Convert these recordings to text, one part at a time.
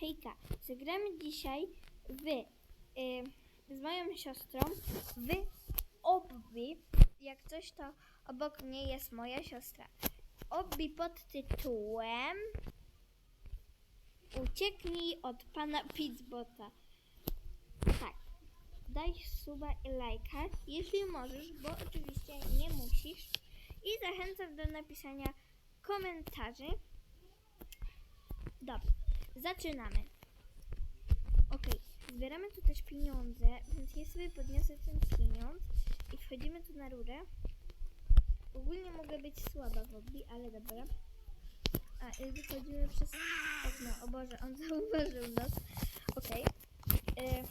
Hejka, zagramy dzisiaj w, y, z moją siostrą w obbi. Jak coś, to obok mnie jest moja siostra. Obbi pod tytułem Ucieknij od pana Pizzbota. Tak, daj suba i lajka, jeśli możesz, bo oczywiście nie musisz. I zachęcam do napisania komentarzy. Dobra, zaczynamy. Ok, zbieramy tu też pieniądze, więc ja sobie podniosę ten pieniądz i wchodzimy tu na rurę. Ogólnie mogę być słaba w hobby, ale dobra. A, i wychodzimy przez okno. O Boże, on zauważył nas. Okej. E,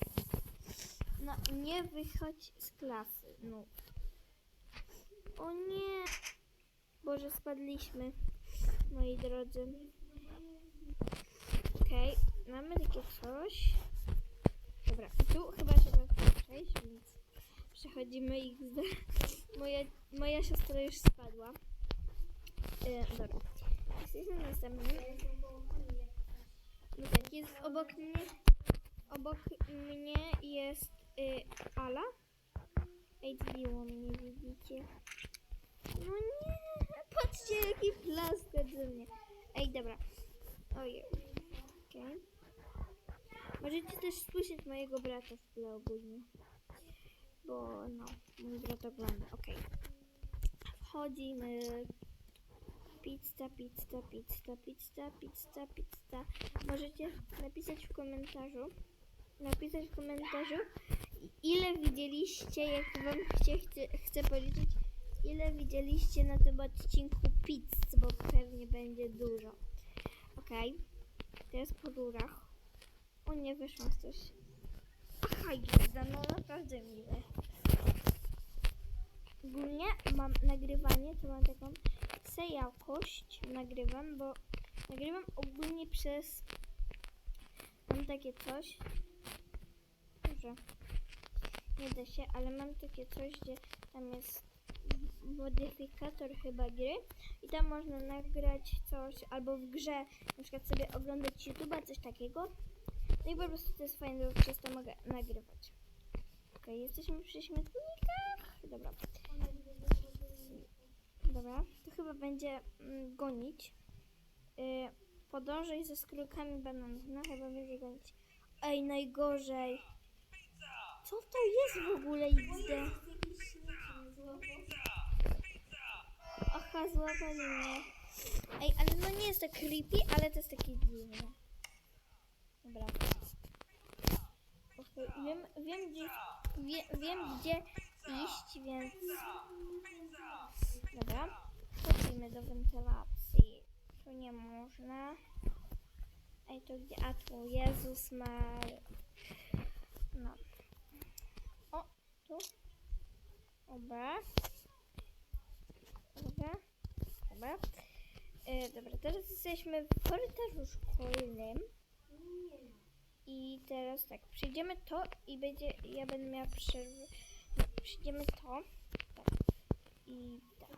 No, nie wychodź z klasy. No. O nie! Boże, spadliśmy, moi drodzy. Okej, mamy takie coś. Dobra, tu chyba trzeba przejść, więc przechodzimy XD. Moja, moja siostra już spadła. E, dobra, jesteśmy następnym. No tak, jest obok mnie, obok mnie jest y, Ala. Ej, zbiło mnie, widzicie? No nie, patrzcie jaki plaster ze mnie. Ej, dobra. Ojej. Możecie też słyszeć mojego brata w tle ogólnie. Bo no, mój brat ogląda. Okej. Wchodzimy. Pizza, pizza, pizza, pizza, pizza, pizza. Możecie napisać w komentarzu. Napisać w komentarzu, ile widzieliście, jak wam chcie, chcę, chcę policzyć, ile widzieliście na tym odcinku pizz, bo pewnie będzie dużo. Okej. Teraz po rurach. O nie, wyszłam z coś. Aha, jazda, no naprawdę miłe. Ogólnie mam nagrywanie, to mam taką jakość nagrywam, bo nagrywam ogólnie przez mam takie coś. Dobrze. Nie da się, ale mam takie coś, gdzie tam jest modyfikator chyba gry i tam można nagrać coś albo w grze na przykład sobie oglądać YouTube'a, coś takiego. No i po prostu to jest fajne, bo przez to mogę nagrywać. Okej, jesteśmy przy śmietnikach. Dobra. Dobra, to chyba będzie mm, gonić. Yy, podążaj ze skórkami bananów. No chyba będzie gonić. Ej, najgorzej. Co to jest w ogóle XD? Aha, złapali mnie. Ej, ale no nie jest to creepy, ale to jest takie dziwne. Dobra. Wiem, wiem gdzie, wie, wiem gdzie iść, więc... Dobra. Chodzimy do wentylacji. Tu nie można. Ej, to gdzie? A tu, Jezus Maria. No. O, tu. Dobra. Dobra. Dobra. E, dobra, teraz jesteśmy w korytarzu szkolnym. I teraz tak, przyjdziemy to i będzie, ja będę miała przerwę. Przyjdziemy to. Tak. I tak.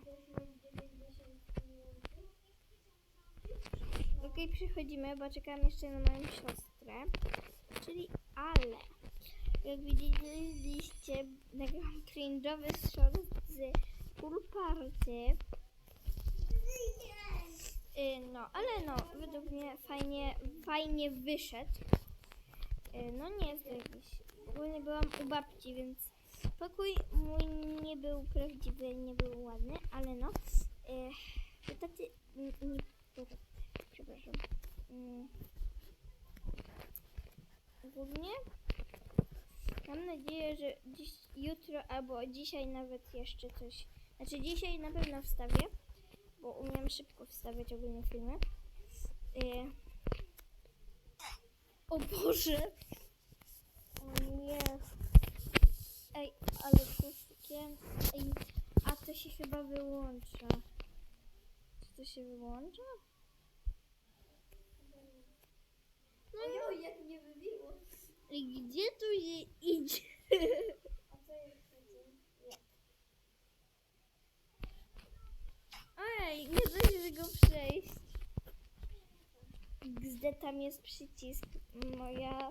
Okej, przychodzimy, bo czekam jeszcze na moją siostrę. Czyli Ale. Jak widzieliście, nagrałam cringe'owy short z pool party. Y, No, ale no, według mnie fajnie, fajnie wyszedł. Y, No nie jest jakiś... Ogólnie byłam u babci, więc pokój mój nie był prawdziwy, nie był ładny, ale no. y, Tacy... Nie, przepraszam. Mm. Ogólnie mam nadzieję, że dziś, jutro albo dzisiaj nawet jeszcze coś... Znaczy dzisiaj na pewno wstawię, bo umiem szybko wstawiać ogólnie filmy. Y, o Boże! O nie. Ej, ale kuskikiem. Ej, a to się chyba wyłącza. Czy to się wyłącza? No Ojoj, jak mnie wybiło. gdzie tu się idzie? A co jest? Nie. Ej, nie da się tego przejść. Gdzie tam jest przycisk. Moja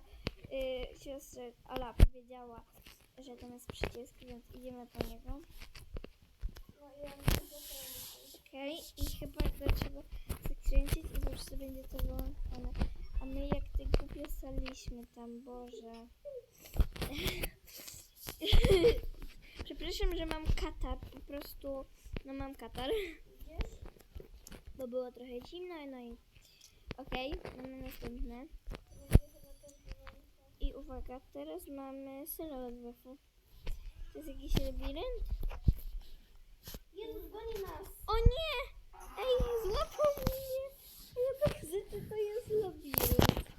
y, siostra Ala powiedziała, że tam jest przycisk, więc idziemy po niego. Okej, i chyba go trzeba zakręcić i prostu będzie to wyłączone. A my jak ty głupio staliśmy tam, Boże. Przepraszam, że mam katar, po prostu, no mam katar, bo było trochę zimno, no i okej, mamy następne. I uwaga, teraz mamy WF. To jest jakiś labirynt? Jezus, goni nas! O nie! Ej, złapał mnie! Ja tak że to jest labirynt.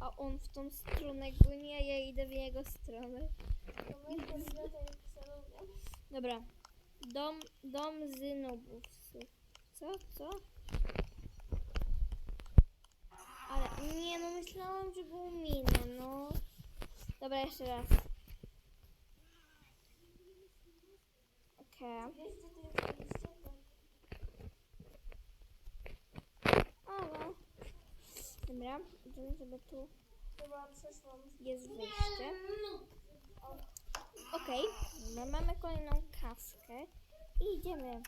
A on w tą stronę goni, a ja idę w jego stronę. Dobra. Dom, dom z nubusów. Co? Co? Ale nie, no myślałam, że go uminę, no. Dobra, jeszcze raz. Okej. Jesteście? Ale. Dobra, idziemy sobie tu. Jest wyjście. Okej, my mamy kolejną kaskę i idziemy.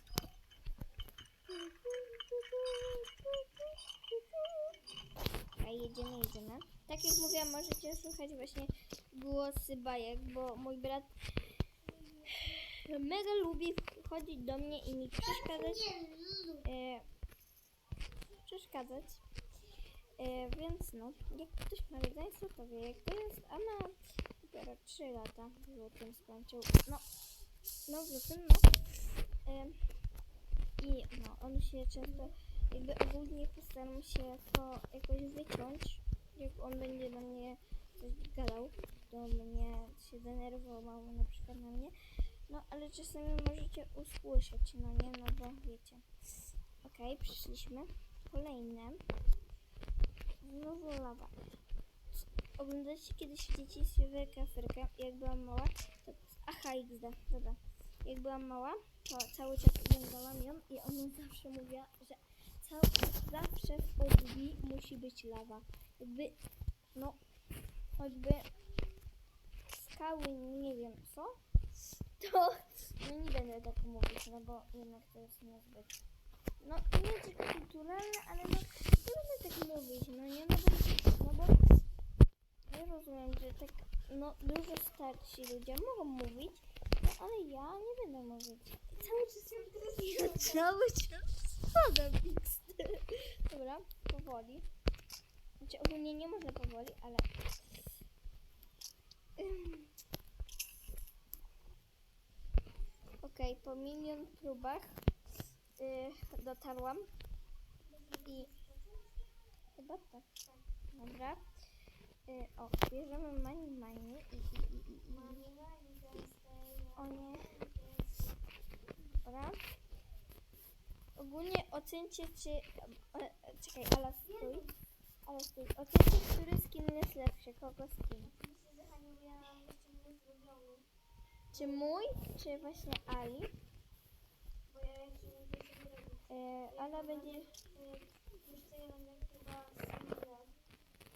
A jedziemy, jedziemy. Tak jak mówiłam, możecie słuchać właśnie głosy bajek, bo mój brat mega lubi chodzić do mnie i mi przeszkadzać. E, przeszkadzać. E, więc no, jak ktoś ma rodzeństwo, to wie jak to jest, a ma dopiero 3 lata w lutym skończył. No, no w lutym, no. E, I no, on się często, jakby ogólnie postaram się to jakoś wyciąć, jak on będzie do mnie coś gadał, do mnie się denerwował na przykład na mnie. No, ale czasami możecie usłyszeć, no nie, no bo wiecie. Okej, przyszliśmy. Kolejne. Znowu lawa. Oglądaliście kiedyś w dzieciństwie kafyrkę, jak byłam mała, to... Aha, XD, dobra. Jak byłam mała, to cały czas oglądałam ją i ona zawsze mówiła, że cał... zawsze w odbi musi być lawa. Jakby, no, choćby skały, nie wiem co, to no nie będę tak mówić, no bo jednak to jest niezbyt no nie jest kulturalne, ale no nie będę tak mówić, no nie, no bo, no bo ja rozumiem, że tak, no dużo starsi ludzie mogą mówić, no ale ja nie będę mówić. Cały czas ja cały czas. Dobra, powoli. Znaczy ogólnie nie można powoli, ale... Okej, po milion próbach y, dotarłam i chyba tak. Dobra. Y, o, bierzemy mani mani i, i, i, i, i. O nie. Dobra. Ogólnie ocencie czy... E, e, czekaj, ale stój. Ale stój. Ocencie, który skin jest lepszy. Kogo skin? Czy mój, czy właśnie Ali? E, Ala będzie... Jeszcze ja będę chyba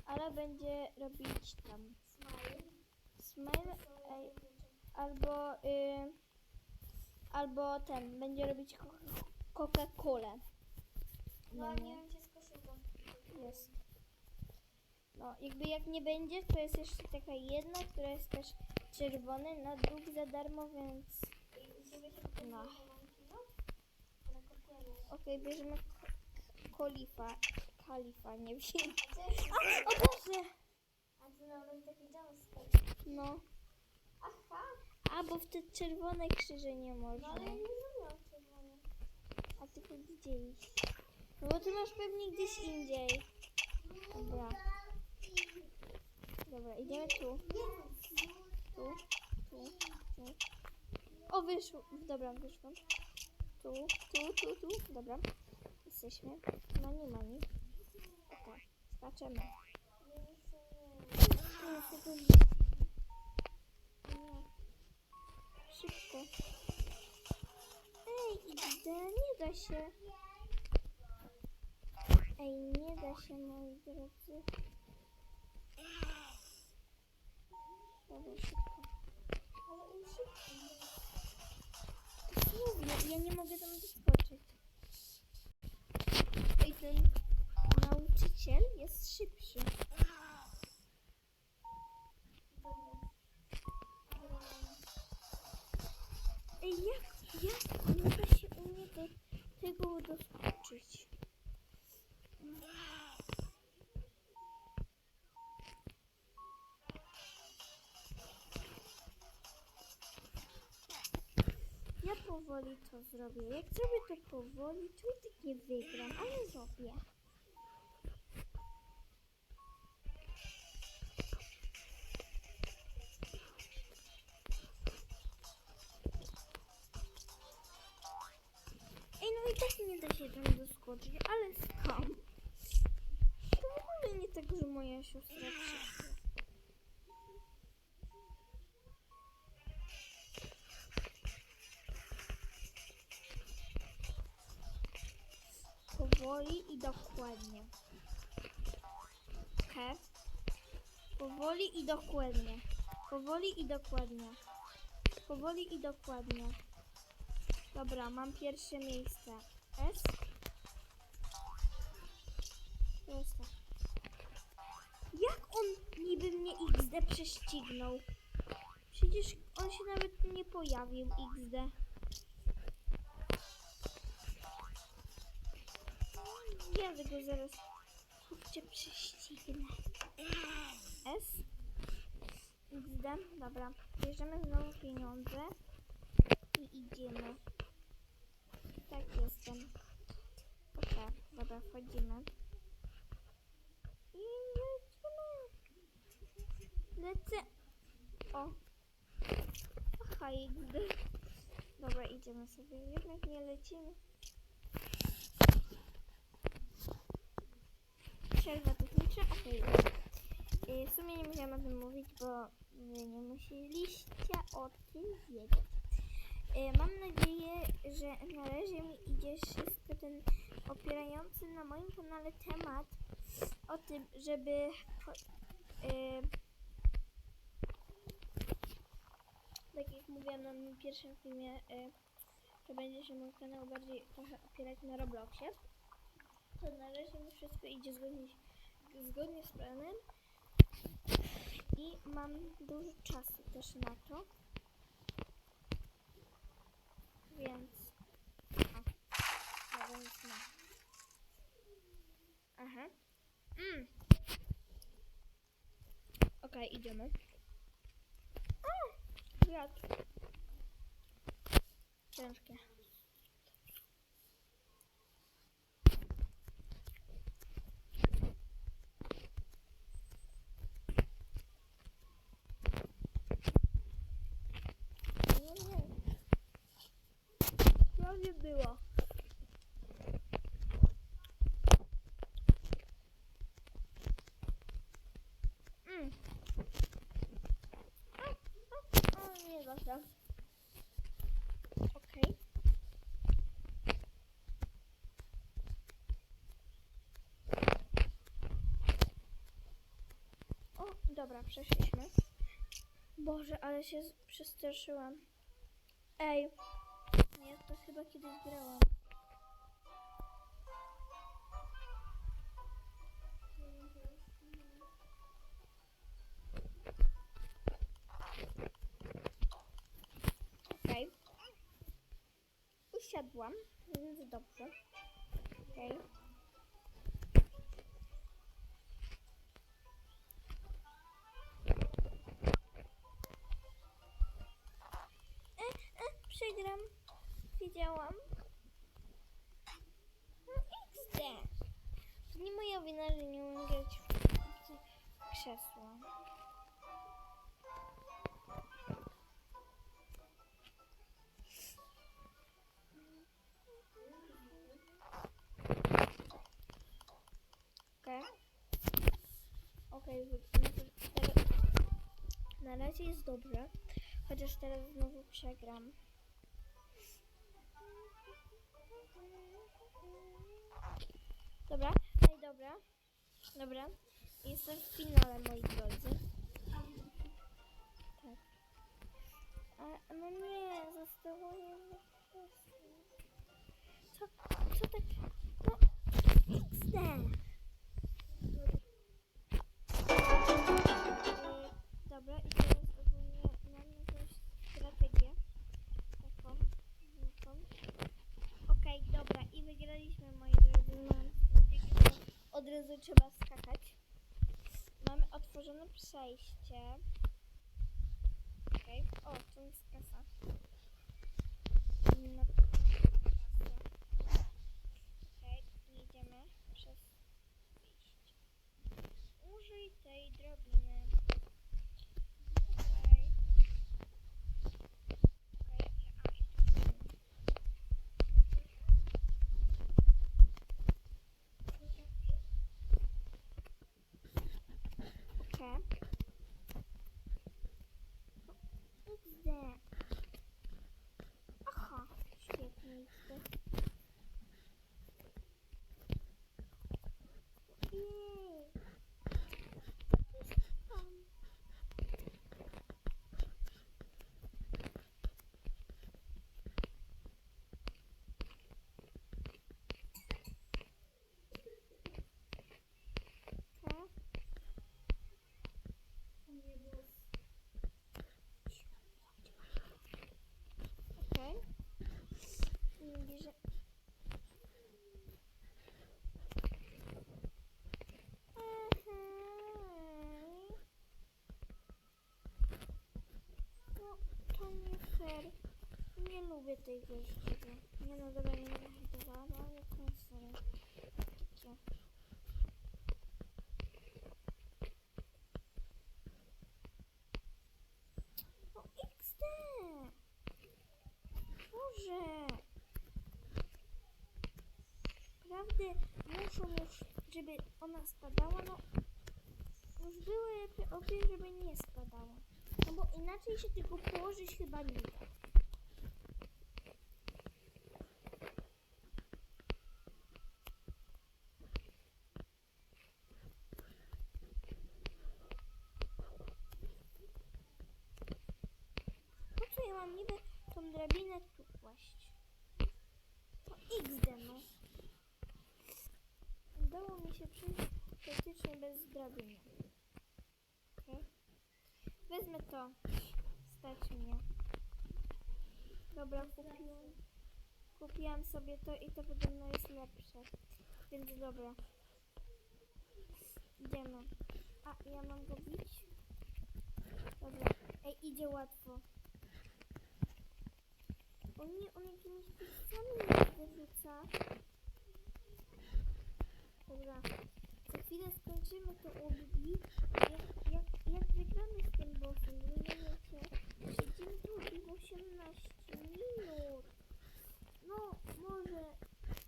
Ala będzie robić tam Smile. smile, ej, albo y, albo ten będzie robić co- Coca-Colę. No, ale nie wiem, z koszulką. Jest. No, jakby jak nie będzie, to jest jeszcze taka jedna, która jest też czerwony na dług za darmo, więc No. no. no? Okej, bierzemy k- k- kolifa, kalifa, nie wiem. A? O Boże! A ty nawet taki jumpscare. No, Aha. a bo w te czerwone krzyże nie No można. ale ja nie zrobiłam czerwony. A tylko gdzie iść? No bo ty masz pewnie gdzieś indziej. Dobra. Dobra, idziemy tu. Tu, tu, tu. O, wyszło. Dobra, wyszło. Tu, tu, tu, tu. Dobra. Jesteśmy. Mani, mani. Okej, skaczemy. Nie, nie chcę, Nie. Szybko. Ej, XD, nie da się. Ej, nie da się, moi drodzy. Dobra, ja nie mogę tam doskoczyć. Ej, ten nauczyciel jest szybszy. Jak, jak nie się u mnie do tego doskoczyć? Ja powoli to zrobię. Jak zrobię to powoli, to i tak nie wygram, ale zrobię. Powoli i dokładnie. Okej. Powoli i dokładnie. Powoli i dokładnie. Powoli i dokładnie. Dobra, mam pierwsze miejsce. S. Jak on niby mnie XD prześcignął? Przecież on się nawet nie pojawił XD. Ja tego zaraz kurczę prześcignę. S. XD. Dobra. Bierzemy znowu pieniądze i idziemy. Tak jestem. Dobra, wchodzimy. I lecimy. Lecę. O. Aha. Dobra, idziemy sobie. Jednak nie lecimy. Przerwa techniczna, okej. Okay. W sumie nie musiałam o tym mówić, bo wy nie musieliście o tym wiedzieć. Y, Mam nadzieję, że na razie mi idzie wszystko ten opierający na moim kanale temat o tym, żeby po, y, tak jak mówiłam na moim pierwszym filmie, y, to będzie się mój kanał bardziej trochę opierać na Robloxie. To na razie mi wszystko idzie zgodnie, zgodnie z planem i mam dużo czasu też na to. Więc. A, no. Aha. Mm. Okej, idziemy. A! Wiatr. Ciężkie. Nie, nie. Prawie było. Mm. A, a, a, nie da się. Okej. O, dobra, przeszliśmy. Boże, ale się przestraszyłam. Ej, ja to chyba kiedyś grałam. Okej. Usiadłam, więc dobrze. Okej. E, przegram. Wiedziałam. No XD. To nie moja wina, że nie umiem grać w krzesło. Okej. Na razie jest dobrze. Chociaż teraz znowu przegram. Dobra, ej, dobra. Dobra. Jestem w finale, moi drodzy. Tak. A, no nie, jedno Co, co tak? No, XD. Dobra, i teraz ogólnie mam jakąś strategię. Taką, taką. Okej, wygraliśmy, moi drodzy. Bo od razu trzeba skakać. Mamy otworzone przejście. Okej, o, tu jest kasa. Okej, jedziemy przez wyjście. Użyj tej drabiny. Okej. Okej, a i tu. Okej. XD. Aha, świetnie XD. Jej. Tam. Tak. Okej. I bierze... Ej. No, to nie. Nie lubię tej gościny. Nie no, dobra, nie no ale konsery. Takie. No XD! Boże! Prawdy muszą już, żeby ona spadała, no już były obie, żeby nie spadała. Bo inaczej się tylko położyć chyba nie da. Po co ja mam niby tą drabinę tu kłaść? To XD no. Udało mi się przejść praktycznie bez drabiny. Wezmę to. Stać mnie. Dobra, kupiłam. Kupiłam sobie to i to podobno jest lepsze. Więc dobra. Idziemy. A, ja mam go bić? Dobra. Ej, idzie łatwo. O nie, on jakimiś mnie wyrzuca. Dobra. Za chwilę skończymy to obi. Jak, jak, jak wygramy z tym bossem, rozumiecie? Siedzimy tu i 18 minut. No, może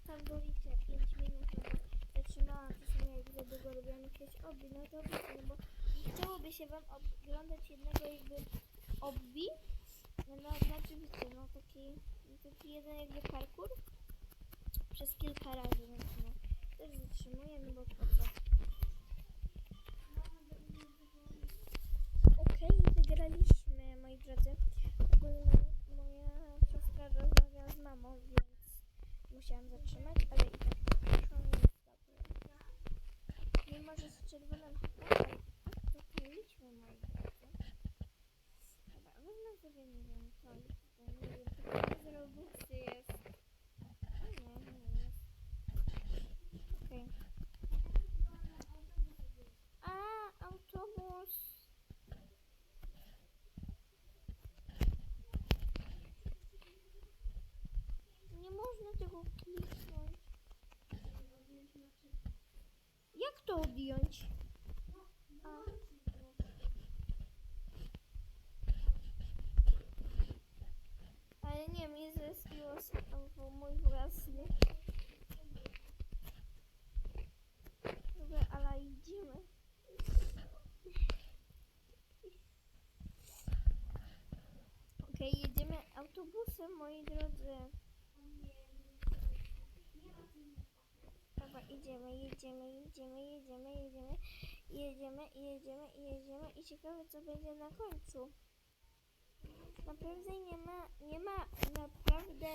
tam doliczę 5 minut, no bo zatrzymałam to sobie jak za długo robiłam jakieś obi, no to wiecie, no bo nie chciałoby się wam oglądać jednego jakby obi. No, no znaczy wiecie, no taki, taki jeden jakby parkour przez kilka razy, więc no też zatrzymuję, no bo po co? Okej, wygraliśmy, moi drodzy. Ogólnie moja siostra rozmawia z mamą, więc musiałam zatrzymać, ale i tak poszło mi jest. Mimo, że z czerwonym hakiem, tak dotarliśmy, moi drodzy. Dobra, wezmę sobie, nie wiem, co, nie wiem, to z Robuxy jest. A nie, nie jest. Okej. A, autobus. Nie można tego kliknąć. Jak to odjąć? A. Ale nie, mnie zrespiło albo mój własny. Dobra, ale idziemy. Okej, jedziemy autobusem, moi drodzy. Idziemy, jedziemy, jedziemy, jedziemy, jedziemy, jedziemy, jedziemy, jedziemy i ciekawe co będzie na końcu. Naprawdę nie ma, nie ma naprawdę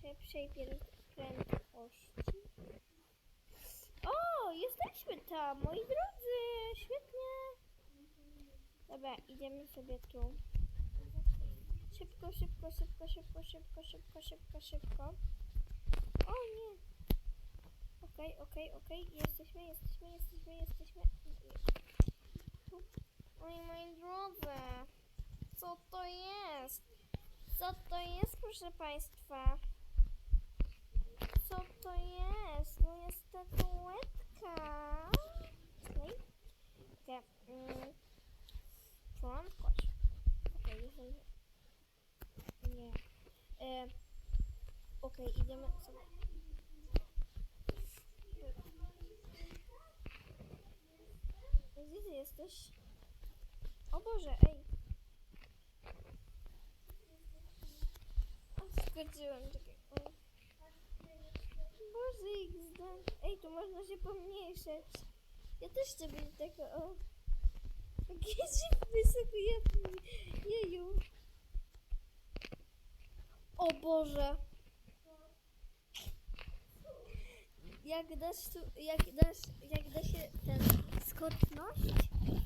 szybszej prędkości. O, jesteśmy tam, moi drodzy, świetnie. Dobra, idziemy sobie tu. Szybko, szybko, szybko, szybko, szybko, szybko, szybko, szybko. O nie. Okej, okej, okej. Jesteśmy, jesteśmy, jesteśmy, jesteśmy. Tu. Oj, moi drodzy. Co to jest? Co to jest, proszę Państwa? Co to jest? No jest statuetka. Okej. Okay. Mm. Prędkość. Okej, jeżeli... Nie. E, Okej, idziemy sobie. Gdzie ty jesteś? O Boże, ej. O, Skoczyłem, czekaj. Boże, XD. Ej, tu można się pomniejszeć. Ja też chcę być taka, o. Jakie się wysoko ja... Jeju. O Boże. Jak dasz tu, jak dasz, jak da się ten skoczność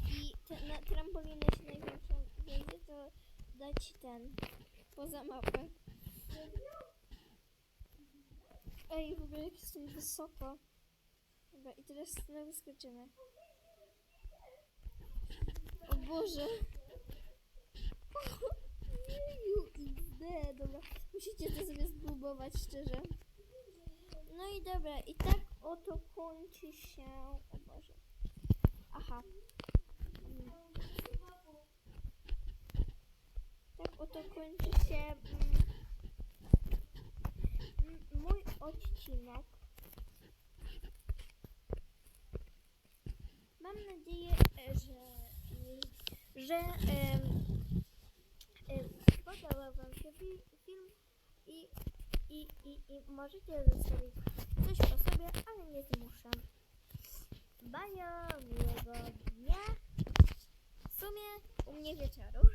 i te, na trampolinę się największą wejdzie, to da ci ten poza mapę. Ej, w ogóle jak jestem wysoko. Dobra, i teraz znowu skoczymy. O Boże. Jeju, XD, dobra. Musicie to sobie spróbować, szczerze. Dobra, i tak oto kończy się... O Boże. Aha. Tak oto kończy się mm, mm, mój odcinek. Mam nadzieję, e, że, że em, em, podobał Wam się fi- film i, i, i, i możecie zostawić coś po sobie, ale nie zmuszam. Bajo, miłego dnia. W sumie u mnie wieczoru.